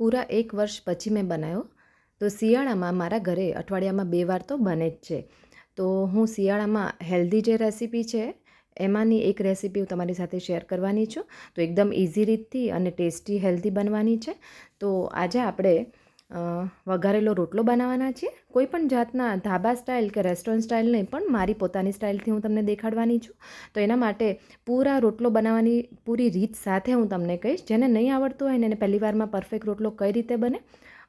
પૂરા એક વર્ષ પછી મેં બનાવ્યો તો શિયાળામાં મારા ઘરે અઠવાડિયામાં બે વાર તો બને જ છે. તો હું શિયાળામાં હેલ્ધી જે રેસીપી છે, એમાંની એક રેસીપી હું તમારી સાથે શેર કરવાની છું. તો એકદમ ઇઝી રીતથી અને ટેસ્ટી હેલ્ધી બનવાની છે. તો આજે આપણે વઘારેલો રોટલો બનાવવાના છે. કોઈ પણ જાતના ધાબા સ્ટાઇલ કે રેસ્ટોરન્ટ સ્ટાઇલ નહીં, પણ મારી પોતાની સ્ટાઇલથી હું તમને દેખાડવાની છું. તો એના માટે પૂરા રોટલો બનાવવાની પૂરી રીત સાથે હું તમને કહીશ. જેને નહીં આવડતું હોય ને એને પહેલી વારમાં પરફેક્ટ રોટલો કઈ રીતે બને?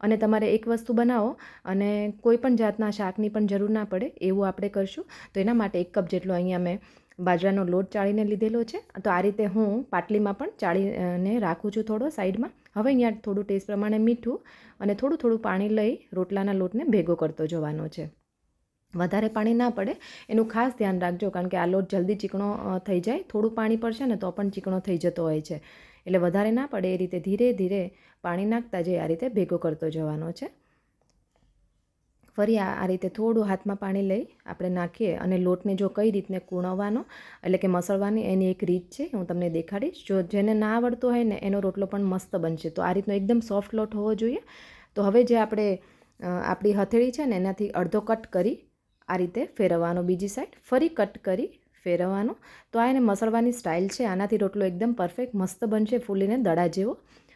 અને તમારે એક વસ્તુ બનાવો અને કોઈ પણ જાતના શાકની પણ જરૂર ના પડે, એવું આપણે કરશું. તો એના માટે એક કપ જેટલો અહીંયા મેં બાજરાનો લોટ ચાળીને લીધેલો છે. તો આ રીતે હું પાટલીમાં પણ ચાળીને રાખું છું થોડો સાઈડમાં. હવે અહીંયા થોડું ટેસ્ટ પ્રમાણે મીઠું અને થોડું થોડું પાણી લઈ રોટલાના લોટને ભેગો કરતો જવાનો છે. વધારે પાણી ના પડે. એનું ખાસ ધ્યાન રાખજો કારણ કે આ લોટ જલ્દી ચીકણો થઈ જાય. થોડું પાણી પડશે ને તો પણ ચીકણો થઈ જતો હોય છે. એટલે વધારે ના પડે. એ રીતે ધીરે ધીરે પાણી નાખતા જઈ આ રીતે ભેગો કરતો જવાનો છે. ફરી આ રીતે થોડું હાથમાં પાણી લઈ આપણે નાખીએ અને લોટને જો કઈ રીતને કૂણવવાનો એટલે કે મસળવાની, એની એક રીત છે, હું તમને દેખાડીશ. જો જેને ના આવડતો હોય ને, એનો રોટલો પણ મસ્ત બનશે. તો આ રીતનો એકદમ સોફ્ટ લોટ હોવો જોઈએ. તો હવે જે આપણે આપણી હથેળી છે ને, એનાથી અડધો કટ કરી આ રીતે ફેરવવાનો બીજી સાઈડ ફરી કટ કરી ફેરવવાનો. તો આ એને મસળવાની સ્ટાઇલ છે. આનાથી રોટલો એકદમ પરફેક્ટ મસ્ત બનશે, ફૂલીને દડા જેવો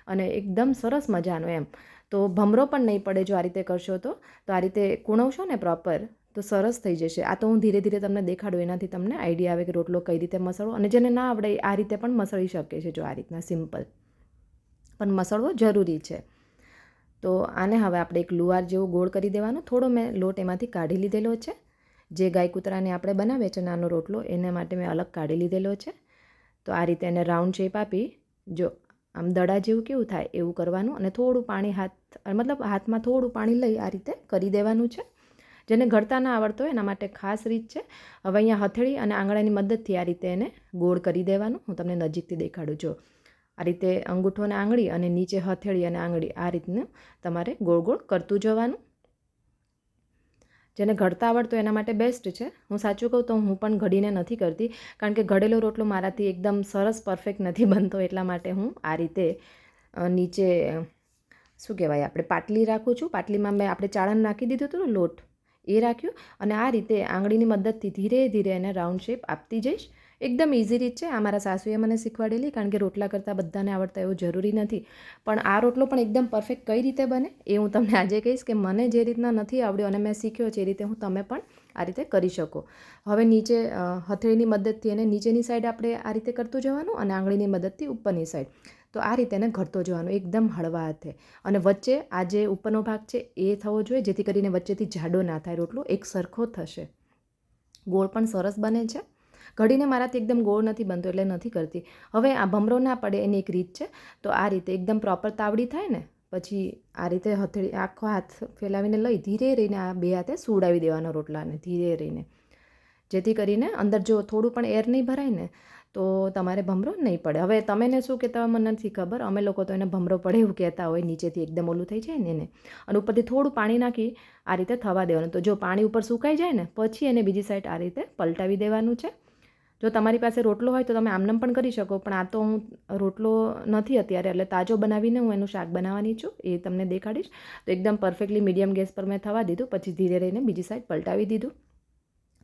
અને એકદમ સરસ મજાનો એમ. તો ભમરો પણ નહીં પડે જો આ રીતે કરશો તો? તો આ રીતે કૂણવશો ને પ્રોપર તો સરસ થઈ જશે. આ તો હું ધીરે ધીરે તમને દેખાડું, એનાથી તમને આઈડિયા આવે કે રોટલો કઈ રીતે મસળવો અને જેને ના આવડે આ રીતે પણ મસળી શકે છે જો આ રીતના સિમ્પલ પણ મસળવો જરૂરી છે. તો આને હવે આપણે એક લુવાર જેવો ગોળ કરી દેવાનો. થોડો મેં લોટ એમાંથી કાઢી લીધેલો છે. જે ગાય કૂતરાને આપણે બનાવીએ છીએ નાનો રોટલો, એના માટે મેં અલગ કાઢી લીધેલો છે. તો આ રીતે એને રાઉન્ડ શેપ આપી, જો આમ દડા જેવું કેવું થાય એવું કરવાનું અને થોડું પાણી હાથ, મતલબ હાથમાં થોડું પાણી લઈ આ રીતે કરી દેવાનું છે. જેને ઘડતા ના આવડતો હોય એના માટે ખાસ રીત છે. હવે અહીંયા હથેળી અને આંગળાની મદદથી આ રીતે એને ગોળ કરી દેવાનું. હું તમને નજીકથી દેખાડું. જો આ રીતે અંગૂઠો અને આંગળી અને નીચે હથેળી અને આંગળી આ રીતનું તમારે ગોળ ગોળ કરતું જવાનું. જેને ઘડતા આવડતું એના માટે બેસ્ટ છે. હું સાચું કહું તો હું પણ ઘડીને નથી કરતી, કારણ કે ઘડેલો રોટલો મારાથી એકદમ સરસ પરફેક્ટ નથી બનતો એટલા માટે હું આ રીતે નીચે, શું કહેવાય આપણે, પાટલી રાખું છું. પાટલીમાં મેં આપણે ચાળણ નાખી દીધું હતું ને, લોટ, એ રાખ્યું અને આ રીતે આંગળીની મદદથી ધીરે ધીરે એને રાઉન્ડ શેપ આપતી જઈશ. એકદમ ઇઝી રીત છે. આ મારા સાસુએ મને શીખવાડેલી કારણ કે રોટલા કરતાં બધાને આવડતા એવું જરૂરી નથી. પણ આ રોટલો પણ એકદમ પરફેક્ટ કઈ રીતે બને એ હું તમને આજે કહીશ કે મને જે રીતના નથી આવડ્યો અને મેં શીખ્યો છે એ રીતે હું તમે પણ આ રીતે કરી શકો. હવે નીચે હથેળીની મદદથી એને નીચેની સાઈડ આપણે આ રીતે કરતું જવાનું અને આંગળીની મદદથી ઉપરની સાઈડ તો આ રીતે એને ઘડતો જવાનું. એકદમ હળવા હાથે. અને વચ્ચે આ જે ઉપરનો ભાગ છે એ થવો જોઈએ જેથી કરીને વચ્ચેથી જાડો ના થાય રોટલો. એક સરખો થશે. ગોળ પણ સરસ બને છે. ઘડીને મારાથી એકદમ ગોળ નથી બનતો એટલે નથી કરતી. હવે આ ભમરો ના પડે એની એક રીત છે, તો આ રીતે એકદમ પ્રોપર તાવડી થાય ને, પછી આ રીતે હથેળી આખો હાથ ફેલાવીને લઈ ધીરે રહીને આ બે હાથે સુડાવી દેવાનો રોટલાને, ધીરે રહીને. જેથી કરીને અંદર જો થોડું પણ એર નહીં ભરાય ને, તો તમારે ભમરો નહીં પડે. હવે તમેને શું કહેતા હોય મને નથી ખબર, અમે લોકો તો એને ભમરો પડે એવું કહેતા હોય, નીચેથી એકદમ ઓલું થઈ જાય ને એને. અને ઉપરથી થોડું પાણી નાખી આ રીતે થવા દેવાનું. તો જો પાણી ઉપર સુકાઈ જાય ને, પછી એને બીજી સાઈડ આ રીતે પલટાવી દેવાનું છે. જો તમારી પાસે રોટલો હોય તો તમે આમનમ પણ કરી શકો, પણ આ તો હું રોટલો નથી અત્યારે, એટલે તાજો બનાવીને હું એનું શાક બનાવવાની છું, એ તમને દેખાડીશ. તો એકદમ પરફેક્ટલી મીડિયમ ગેસ પર મેં થવા દીધું, પછી ધીરે રહીને બીજી સાઈડ પલટાવી દીધું.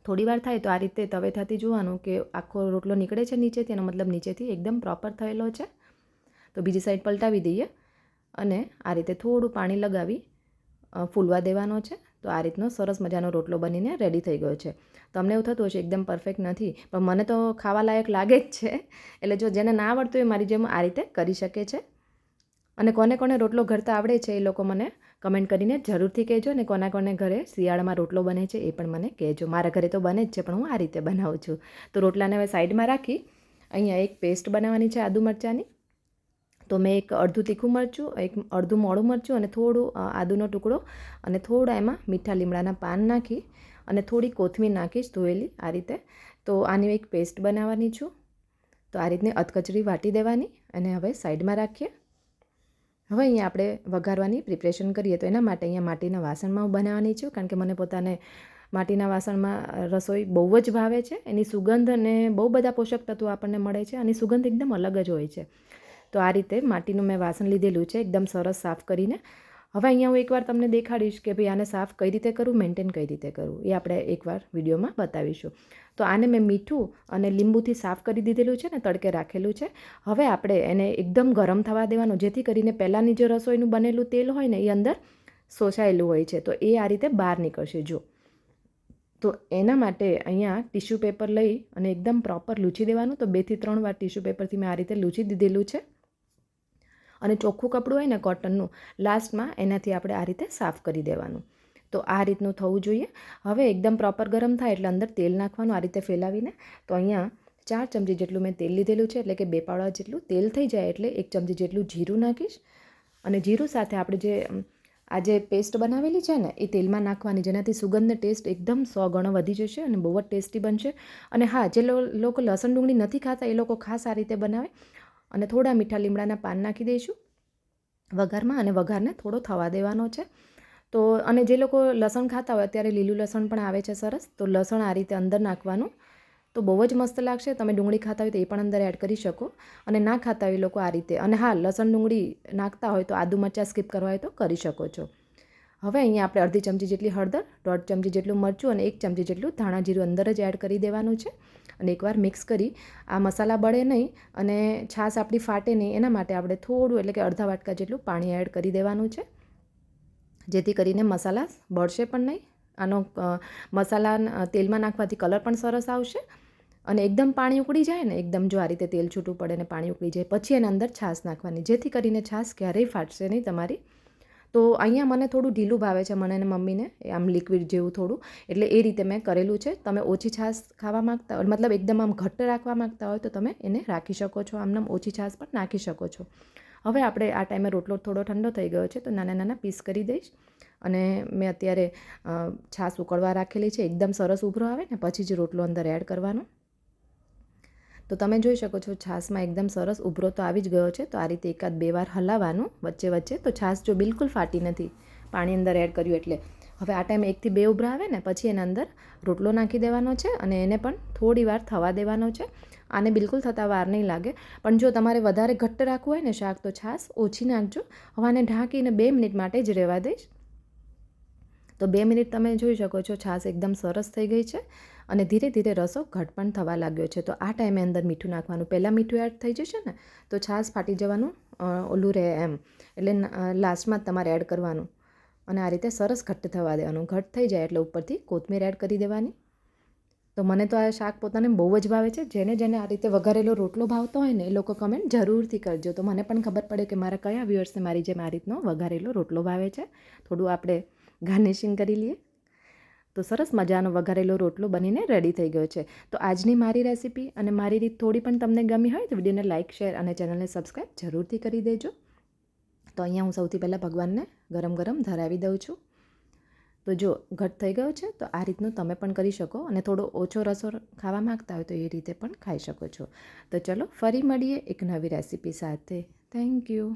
થોડી વાર થાય તો આ રીતે તવેથાથી જોવાનું કે આખો રોટલો નીકળે છે નીચેથી, એનો મતલબ નીચેથી એકદમ પ્રોપર થયેલો છે. તો બીજી સાઈડ પલટાવી દઈએ અને આ રીતે થોડું પાણી લગાવી ફૂલવા દેવાનો છે. તો આ રીતનો સરસ મજાનો રોટલો બનીને રેડી થઈ ગયો છે. તમને એવું થતું હશે, એકદમ પરફેક્ટ નથી, પણ મને તો ખાવા લાયક લાગે જ છે. એટલે જો જેને ના આવડતું એ મારી જેમ આ રીતે કરી શકે છે. અને કોને કોને રોટલો ઘરતા આવડે છે એ લોકો મને કમેન્ટ કરીને જરૂરથી કહેજો ને કોના કોને ઘરે શિયાળામાં રોટલો બને છે એ પણ મને કહેજો. મારા ઘરે તો બને જ છે, પણ હું આ રીતે બનાવું છું. તો રોટલાને હવે સાઈડમાં રાખી, અહીંયા એક પેસ્ટ બનાવવાની છે આદુ મરચાંની. તો મેં એક અડધું તીખું મરચું, એક અડધું મોડું મરચું અને થોડું આદુનો ટુકડો અને થોડા એમાં મીઠા લીમડાના પાન નાખી અને થોડી કોથમીર નાખીશ ધોયેલી આ રીતે. તો આની એક પેસ્ટ બનાવવાની છું. તો આ રીતની અધકચરી વાટી દેવાની અને હવે સાઈડમાં રાખીએ. હવે અહીંયા આપણે વઘારવાની પ્રિપરેશન કરીએ તો એના માટે અહીંયા માટીના વાસણમાં હું બનાવવાની છું કારણ કે મને પોતાને માટીના વાસણમાં રસોઈ બહુ જ ભાવે છે. એની સુગંધ અને બહુ બધા પોષક તત્વો આપણને મળે છે અને સુગંધ એકદમ અલગ જ હોય છે. તો આ રીતે માટીનું મેં વાસણ લીધેલું છે, એકદમ સરસ સાફ કરીને. હવે અહીંયા હું એકવાર તમને દેખાડીશ કે ભાઈ આને સાફ કઈ રીતે કરવું મેન્ટેન કઈ રીતે કરવું એ આપણે એકવાર વિડીયોમાં બતાવીશું. તો આને મેં મીઠું અને લીંબુથી સાફ કરી દીધેલું છે ને, તડકે રાખેલું છે. હવે આપણે એને એકદમ ગરમ થવા દેવાનું, જેથી કરીને પહેલાંની જે રસોઈનું બનેલું તેલ હોય ને, એ અંદર શોષાયેલું હોય છે. તો એ આ રીતે બહાર નીકળશે જો તો એના માટે અહીંયા ટીશ્યુ પેપર લઈ અને એકદમ પ્રોપર લૂછી દેવાનું. તો બેથી ત્રણ વાર ટીશ્યુ પેપરથી મેં આ રીતે લૂછી દીધેલું છે. અને ચોખ્ખું કપડું હોય ને કોટનનું, લાસ્ટમાં એનાથી આપણે આ રીતે સાફ કરી દેવાનું. તો આ રીતનું થવું જોઈએ. હવે એકદમ પ્રોપર ગરમ થાય એટલે અંદર તેલ નાખવાનું આ રીતે ફેલાવીને, તો અહીંયા ચાર ચમચી જેટલું મેં તેલ લીધેલું છે એટલે કે બે પાવડા જેટલું તેલ થઈ જાય એટલે એક ચમચી જેટલું જીરું નાખીશ. અને જીરું સાથે આપણે જે આ જે પેસ્ટ બનાવેલી છે ને, એ તેલમાં નાખવાની, જેનાથી સુગંધને ટેસ્ટ એકદમ સો ગણો વધી જશે અને બહુ જ ટેસ્ટી બનશે. અને હા, જે લોકો લસણ ડુંગળી નથી ખાતા, એ લોકો ખાસ આ રીતે બનાવે. અને થોડા મીઠા લીમડાના પાન નાખી દઈશું. વઘારમાં અને વઘારને થોડો થવા દેવાનો છે. તો અને જે લોકો લસણ ખાતા હોય અત્યારે લીલું લસણ પણ આવે છે સરસ. તો લસણ આ રીતે અંદર નાખવાનું. તો બહુ જ મસ્ત લાગશે. તમે ડુંગળી ખાતા હોય તો એ પણ અંદર એડ કરી શકો. અને ના ખાતા હોય લોકો આ રીતે. અને હા, લસણ ડુંગળી નાખતા હોય તો આદુ મરચાં સ્કીપ કરવા હોય તો કરી શકો છો. હવે અહીંયા આપણે અડધી ચમચી જેટલી હળદર, દોઢ ચમચી જેટલું મરચું અને એક ચમચી જેટલું ધાણા જીરું અંદર જ એડ કરી દેવાનું છે. અને એકવાર મિક્સ કરી, આ મસાલા બળે નહીં અને છાશ આપણી ફાટે નહીં, એના માટે આપણે થોડું એટલે કે અડધા વાટકા જેટલું પાણી એડ કરી દેવાનું છે. જેથી કરીને મસાલા બળશે પણ નહીં. આનો મસાલા તેલમાં નાખવાથી કલર પણ સરસ આવશે અને એકદમ પાણી ઉકળી જાય ને, એકદમ જો આ રીતે તેલ છૂટું પડે ને પાણી ઉકળી જાય, પછી એના અંદર છાશ નાખવાની. જેથી કરીને છાશ ક્યારેય ફાટશે નહીં તમારી તો અહીંયા મને થોડું ઢીલું ભાવે છે મને અને મમ્મીને આમ લિક્વિડ જેવું થોડું. એટલે એ રીતે મેં કરેલું છે. તમે ઓછી છાશ ખાવા માગતા હોય, મતલબ એકદમ આમ ઘટ્ટ રાખવા માગતા હોય તો તમે એને રાખી શકો છો. આમને ઓછી છાશ પણ નાખી શકો છો. હવે આપણે આ ટાઈમે રોટલો થોડો ઠંડો થઈ ગયો છે તો નાના નાના પીસ કરી દઈશ. અને મેં અત્યારે છાશ ઉકળવા રાખેલી છે. એકદમ સરસ ઉભરો આવે ને, પછી જ રોટલો અંદર એડ કરવાનો. તો તમે જોઈ શકો છો છાશમાં એકદમ સરસ ઉભરો તો આવી જ ગયો છે. તો આ રીતે એકાદ બે વાર હલાવવાનું વચ્ચે વચ્ચે. તો છાશ જો બિલકુલ ફાટી નથી, પાણી અંદર એડ કર્યું એટલે. હવે આ ટાઈમે એકથી બે ઉભરા આવે ને, પછી એના અંદર રોટલો નાખી દેવાનો છે અને એને પણ થોડી વાર થવા દેવાનો છે. આને બિલકુલ થતાં વાર નહીં લાગે. પણ જો તમારે વધારે ઘટ્ટ રાખવું હોય ને શાક, તો છાશ ઓછી નાખજો. હવે આને ઢાંકીને બે મિનિટ માટે જ રહેવા દઈશ. તો બે મિનિટ તમે જોઈ શકો છો છાશ એકદમ સરસ થઈ ગઈ છે. અને ધીરે ધીરે રસો ઘટ પણ થવા લાગ્યો છે. તો આ ટાઈમે અંદર મીઠું નાખવાનું. પહેલાં મીઠું એડ થઈ જશે ને, તો છાશ ફાટી જવાનું ઓલું રહે એમ. એટલે લાસ્ટમાં તમારે એડ કરવાનું. અને આ રીતે સરસ ઘટ્ટ થવા દેવાનું. ઘટ થઈ જાય એટલે ઉપરથી કોથમીર એડ કરી દેવાની. તો મને તો આ શાક પોતાને બહુ જ ભાવે છે. જેને જેને આ રીતે વઘારેલો રોટલો ભાવતો હોય ને, એ લોકો કમેન્ટ જરૂરથી કરજો. તો મને પણ ખબર પડે કે મારા કયા વ્યુઅર્સને મારી જેમ આ રીતનો વઘારેલો રોટલો ભાવે છે. થોડું આપણે ગાર્નિશિંગ કરી લઈએ. તો સરસ મજાનો વઘારેલો રોટલો બનીને રેડી થઈ ગયો છે. તો આજની મારી રેસીપી અને મારી રીત થોડી પણ તમને ગમી હોય તો વિડીયોને લાઇક શેર અને ચેનલને સબસ્ક્રાઈબ જરૂરથી કરી દેજો. તો અહીંયા હું સૌથી પહેલાં ભગવાનને ગરમ ગરમ ધરાવી દઉં છું. તો જો ઘટ થઈ ગયો છે તો આ રીતનું તમે પણ કરી શકો અને થોડો ઓછો રસો ખાવા માગતા હોય તો એ રીતે પણ ખાઈ શકો છો. તો ચલો ફરી મળીએ એક નવી રેસીપી સાથે. Thank you